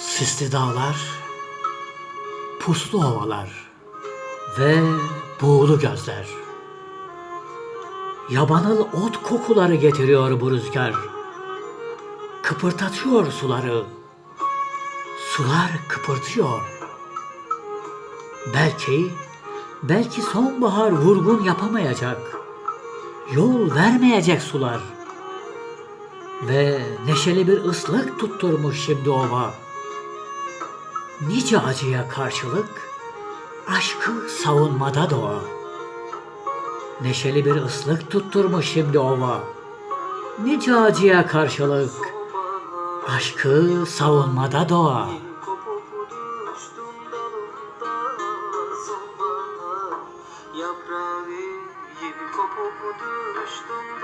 Sisli dağlar, puslu ovalar ve buğulu gözler. Yabanıl ot kokuları getiriyor bu rüzgar. Kıpırdatıyor suları. Sular kıpırtıyor. Belki, belki sonbahar vurgun yapamayacak. Yol vermeyecek sular. Ve neşeli bir ıslık tutturmuş şimdi ova nice acıya karşılık aşkı savunmada doğa. Neşeli bir ıslık tutturmuş şimdi ova. Nice acıya karşılık aşkı savunmada doğa. Yaprağı yeni kopup düştüm